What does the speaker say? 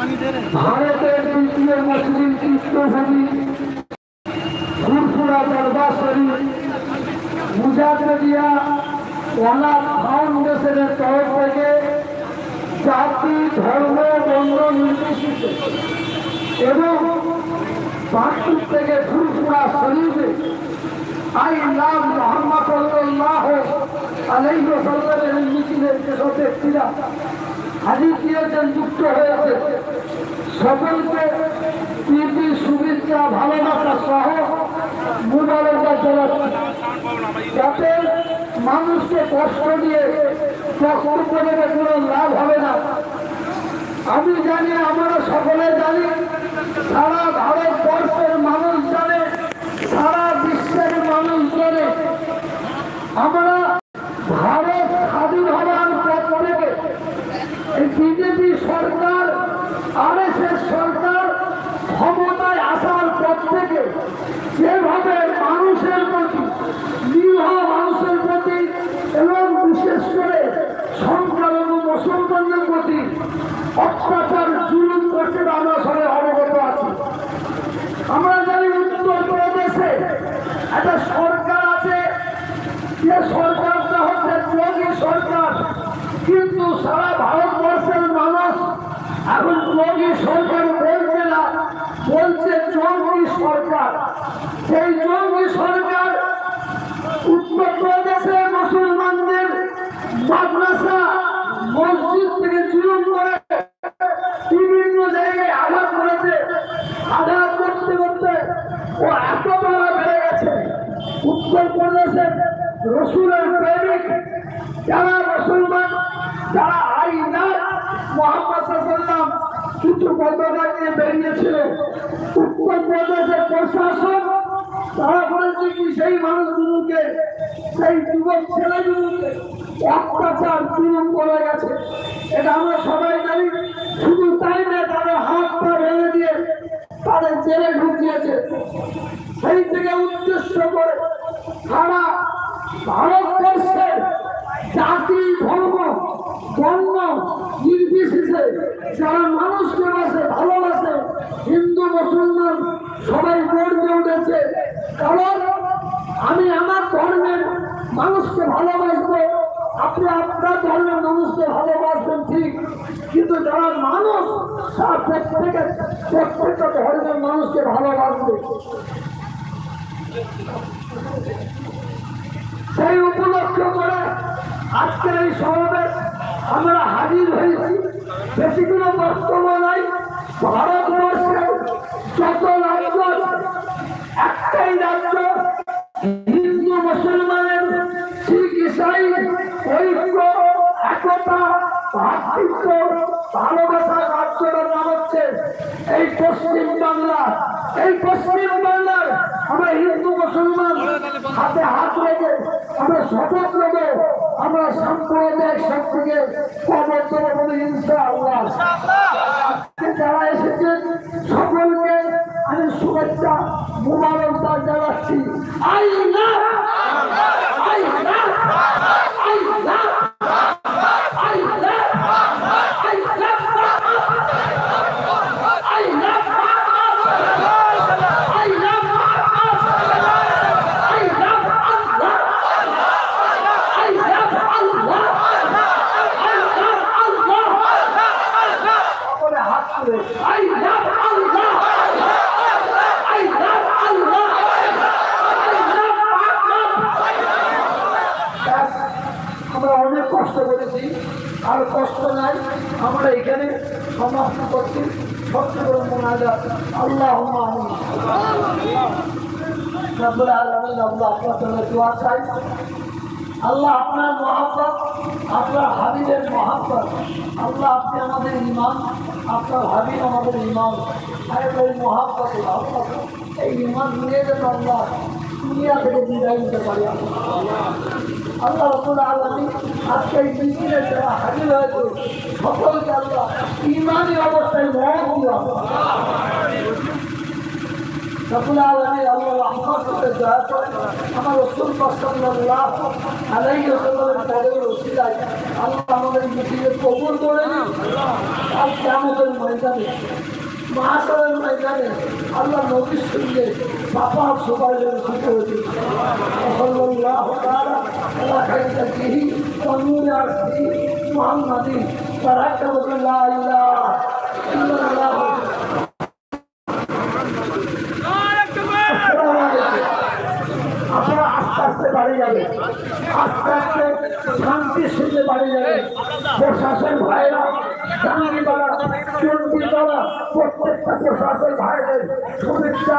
ভারতের দ্বিতীয় মুসলিম তীর্থভূমি ফুরফুরা দরবার শরীফ মুজাফরিয়া অনাথ ফাউন্ডেশনের তরফ থেকে জাতি, ধর্ম, বর্ণ নির্বিশেষে এবং বাঁকুর থেকে ফুরফুরা শরীফে আই লাভ মোহাম্মদ সাল্লাহ আলাইহি ওয়াসাল্লামের মিছিলের যেসব ব্যক্তিরা যুক্ত হয়েছে সকলকে যাতে মানুষকে কষ্ট দিয়ে বক্তব্য দেবে কোনো লাভ হবে না। আমি জানি, আমরা সকলে জানি, সারা ভারতবর্ষের মানুষ জানে, সারা বিশ্বের মানুষ জানে। আমরা ভারত স্বাধীন হওয়ার পর থেকে এই বিজেপি সরকার আর সরকার ক্ষমতায় আসার পর থেকে যেভাবে মানুষের প্রতি নিরীহ মানুষের প্রতি এবং বিশেষ করে সংখ্যালঘু মুসলমানদের প্রতি অত্যাচার জুলুম করছে আমরা সবাই অবগত আছি। আমরা জানি উত্তর প্রদেশে একটা সরকার আছে। যে সরকারটা হচ্ছে যোগী সরকার। কিন্তু সারা ভারতবর্ষের মানুষ এখন যোগী সরকার বলছে না, বলছে জঙ্গি সরকার। সেই জঙ্গি সরকার উত্তরপ্রদেশে মুসলমানদের মাদ্রাসা মসজিদ থেকে জুলুম করে? করেছে। আঘাত করতে করতে ও এত বড় বেড়ে গেছে। উত্তরপ্রদেশের রসুলের প্রেমিক যারা মুসলমান, যারা আইনা মোহাম্মদ কিছু পতাকা নিয়ে বেরিয়েছিল। উত্তরপ্রদেশের প্রশাসন তারা বলেছে কি সেই মানুষগুলোকে, সেই যুবক ছেলেগুলোকে অত্যাচার পূরণ করে গেছে। এটা আমরা সবাই জানি, শুধু তাই না তাদের হাত পা ভেঙে দিয়ে তাদের জেলে ঢুকিয়েছে। সেই থেকে উদ্দেশ্য করে সারা ভারতবর্ষের জাতি, ধর্ম, বর্ণ নির্বিশেষে যারা মানুষকে বাসে ভালোবাসে, হিন্দু, মুসলমান, সবাই কারণ আমি আমার ধর্মের মানুষকে ভালোবাসবো। আপনি আপনার ধর্মের মানুষকে ভালোবাসবেন ঠিক, কিন্তু যারা মানুষ, তার প্রত্যেকে প্রত্যেকটা ধর্মের মানুষকে ভালোবাসবে। সেই উপলক্ষ করে আজকের এই সমাবেশ আমরা হাজির হয়েছি। বেশি কোনো বক্তব্য নাই। ভারতবর্ষে যত একটাই রাজ্য হিন্দু, মুসলমানের শিখ, ইসাই, ঐক্য, একতা, ভাতৃত্ব, ভালোবাসা রাজ্যটার নাম হচ্ছে এই পশ্চিম বাংলা। এই পশ্চিম বাংলার আমরা হিন্দু, মুসলমান হাতে হাত রেখে আমরা শপথ নেব। আমরা সাম্প্রদায়িক শক্তিকে কবর দেবো ইনশাআল্লাহ। I love Allah. I love Allah. I love Allah. সকলে হাত তুলে I love Allah. I love Allah. I love Allah. আমরা অনেক কষ্ট করেছি, আর কষ্ট নাই। আমরা এখানে সমাপ্ত করছি। আল্লাহ আল্লাহ আপনার জন্য আল্লাহ আপনার মহাব্বত, আপনার হাবিবের মহাব্বত, আল্লাহ আপনি আমাদের ইমান আপনার হাবিব আমাদের ইমান আর মহাব্বত আল্লাহ এই ইমান নিয়ে যেন আল্লাহ দুনিয়া থেকে বিদায় নিতে পারি। আল্লাহ আল্লাহ রব্বুল আলামিন আজকে এই মিছিলে যারা হাজির হয়েছে সকলকে আল্লাহ ইমানি অবস্থায় মহৎ দিও রব্বুল আলামিন আল্লাহ রহমত করে দয়া করে আমার রাসূল সাল্লাল্লাহু আলাইহি ওয়াসাল্লামের পদের ওসিলায় আল্লাহ আমাদের মিছিলে কবুল করে আর কিয়ামতের ময়দানে মহাসরের ময়দানে আল্লাহ নবীর সঙ্গে সাফা সুপারের সুখে হয়েছে। ইলাহা ইল্লাল্লাহ। আপনারা আস্তে আস্তে বাড়ি যাবে আস্তে আস্তে শান্তি শুনতে বাড়ি যাবে প্রশাসন ভাইরা প্রত্যেকটা প্রশাসন ভাইদের শুভেচ্ছা